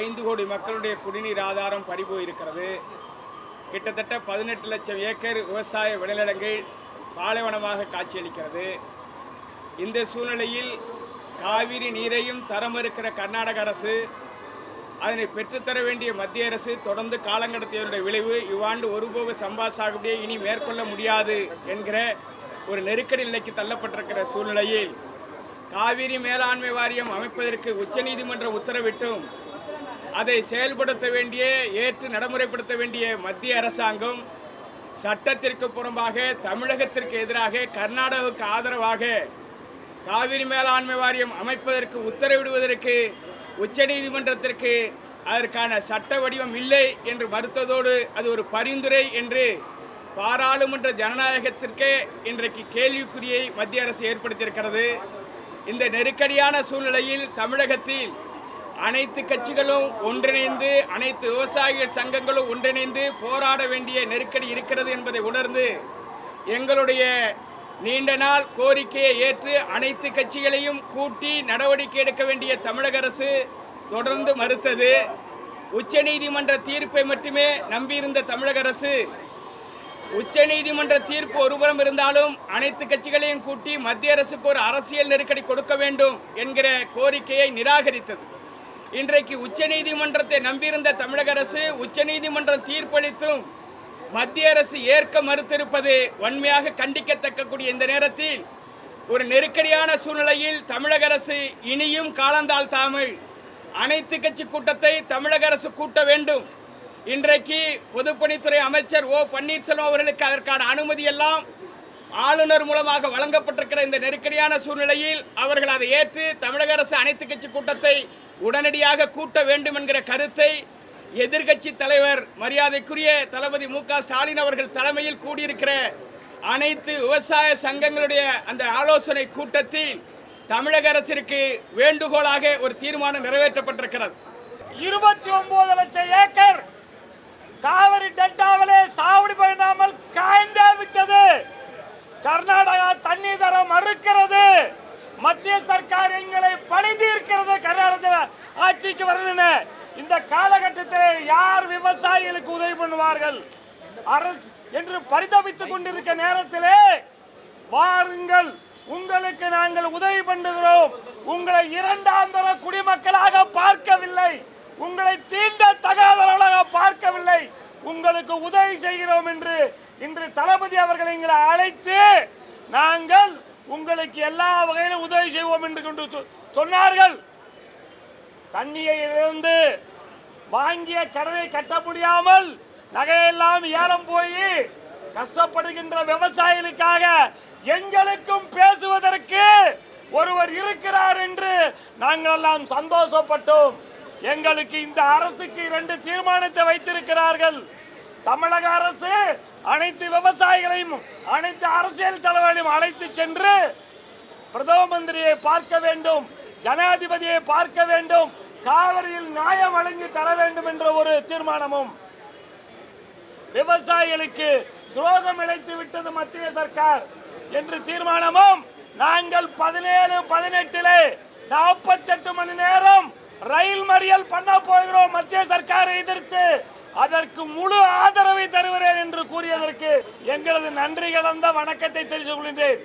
ஐந்து கோடி மக்களுடைய குடிநீர் ஆதாரம் பறிபோயிருக்கிறது. கிட்டத்தட்ட பதினெட்டு லட்சம் ஏக்கர் விவசாய விளைநிலங்கள் பாலைவனமாக காட்சியளிக்கிறது. இந்த சூழ்நிலையில் காவிரி நீரையும் தரம் இருக்கிற கர்நாடக அரசு அதனை பெற்றுத்தர வேண்டிய மத்திய அரசு தொடர்ந்து காலங்கடத்தியவருடைய விளைவு இவ்வாண்டு ஒருபோக சம்பா சாகுபடியை இனி மேற்கொள்ள முடியாது என்கிற ஒரு நெருக்கடி நிலைக்கு தள்ளப்பட்டிருக்கிற சூழ்நிலையில் காவிரி மேலாண்மை வாரியம் அமைப்பதற்கு உச்சநீதிமன்ற உத்தரவிட்டும். அதை செயல்படுத்த வேண்டிய ஏற்று நடைமுறைப்படுத்த வேண்டிய மத்திய அரசாங்கம் சட்டத்திற்கு புறம்பாக தமிழகத்திற்கு எதிராக கர்நாடகாவுக்கு ஆதரவாக காவிரி மேலாண்மை வாரியம் அமைப்பதற்கு உத்தரவிடுவதற்கு உச்சநீதிமன்றத்திற்கு அதற்கான சட்ட வடிவம் இல்லை என்று மறுத்ததோடு அது ஒரு பரிந்துரை என்று பாராளுமன்ற ஜனநாயகத்திற்கே இன்றைக்கு கேள்விக்குறியை மத்திய அரசு ஏற்படுத்தியிருக்கிறது. இந்த நெருக்கடியான சூழ்நிலையில் தமிழகத்தில் அனைத்து கட்சிகளும் ஒன்றிணைந்து அனைத்து விவசாயிகள் சங்கங்களும் ஒன்றிணைந்து போராட வேண்டிய நெருக்கடி இருக்கிறது என்பதை உணர்ந்து எங்களுடைய நீண்ட நாள் கோரிக்கையை ஏற்று அனைத்து கட்சிகளையும் கூட்டி நடவடிக்கை எடுக்க வேண்டிய தமிழக அரசு தொடர்ந்து மறுத்தது. உச்சநீதிமன்ற தீர்ப்பை மட்டுமே நம்பியிருந்த தமிழக அரசு உச்சநீதிமன்ற தீர்ப்பு ஒருபுறம் இருந்தாலும் அனைத்து கட்சிகளையும் கூட்டி மத்திய அரசுக்கு ஒரு அரசியல் நெருக்கடி கொடுக்க வேண்டும் என்கிற கோரிக்கையை நிராகரித்தது. இன்றைக்கு உச்சநீதிமன்றத்தை நம்பியிருந்த தமிழக அரசு உச்சநீதிமன்றம் தீர்ப்பளித்தும் மத்திய அரசு ஏற்க மறுத்திருப்பது வன்மையாக கண்டிக்கத்தக்கக்கூடிய இந்த நேரத்தில் ஒரு நெருக்கடியான சூழ்நிலையில் தமிழக அரசு இனியும் காலந்தால் தாமல் அனைத்து கட்சி கூட்டத்தை தமிழக அரசு கூட்ட வேண்டும். இன்றைக்கு பொதுப்பணித்துறை அமைச்சர் ஓ பன்னீர்செல்வம் அவர்களுக்கு அதற்கான அனுமதி எல்லாம் ஆளுநர் மூலமாக வழங்கப்பட்டிருக்கிற இந்த நெருக்கடியான சூழ்நிலையில் அவர்கள் அதை ஏற்று தமிழக அரசு அனைத்து கட்சி கூட்டத்தை உடனடியாக கூட்ட வேண்டும் என்கிற கருத்தை எதிர்கட்சி தலைவர் மரியாதைக்குரிய தளபதி மு ஸ்டாலின் அவர்கள் தலைமையில் கூடியிருக்கிற அனைத்து விவசாய சங்கங்களுடைய அந்த ஆலோசனை கூட்டத்தில் தமிழக அரசிற்கு வேண்டுகோளாக ஒரு தீர்மானம் நிறைவேற்றப்பட்டிருக்கிறது. இருபத்தி ஒன்பது லட்சம் ஏக்கர் காவிரி டெல்டாவில் சாவடி பண்ணாமல் காய்ந்தே விட்டது கர்நாடகா தண்ணீர் தர மறுக்கிறது மத்திய காரியங்களை எங்களை பழி தீர்க்கிறது கர்நாடக ஆட்சிக்கு வரணும்னு இந்த காலகட்டத்தில் யார் விவசாயிகளுக்கு உதவி பண்ணுவார்கள்? அரசு என்று பரிதவித்துக் கொண்டிருக்க நேரத்திலே வாருங்கள். உங்களுக்கு நாங்கள் உதவி பண்ணுகிறோம். உங்களை இரண்டாம் தர குடிமக்களாக பார்க்கவில்லை. உங்களை தீண்ட தகாதவர்களாக பார்க்கவில்லை. உங்களுக்கு உதவி செய்கிறோம் என்று இன்று தளபதி அவர்கள் எங்களை அழைத்து நாங்கள் உங்களுக்கு எல்லா வகையிலும் உதவி செய்வோம் என்று கொண்டு சொன்னார்கள். தண்ணியை வாங்கிய கடனை கட்ட முடியாமல் நகையெல்லாம் ஏலம் போய் கஷ்டப்படுகின்ற விவசாயிகளுக்காக எங்களுக்கும் பேசுவதற்கு ஒருவர் இருக்கிறார் என்று நாங்கள் எல்லாம் சந்தோஷப்பட்டோம். எங்களுக்கு இந்த அரசுக்கு இரண்டு தீர்மானத்தை வைத்திருக்கிறார்கள். தமிழக அரசு அனைத்து விவசாயிகளையும் அனைத்து அரசியல் தலைவர்களையும் அழைத்து சென்று பிரதம மந்திரியை பார்க்க வேண்டும் ஜனாதிபதியை பார்க்க வேண்டும் காவிரியில் நியாயம் வழங்கி தர வேண்டும் என்ற ஒரு தீர்மானமும் விவசாயிகளுக்கு துரோகம் இழைத்து விட்டது மத்திய சர்க்கார் என்று தீர்மானமும் நாங்கள் பதினேழு பதினெட்டிலே நாற்பத்தெட்டு மணி நேரம் ரயில் மறியல் பண்ண போகிறோம் மத்திய சர்க்காரை எதிர்த்து. அதற்கு முழு ஆதரவை தருகிறேன் எங்களது நன்றி கலந்த வணக்கத்தை தெரிவித்துக் கொள்கின்றேன்.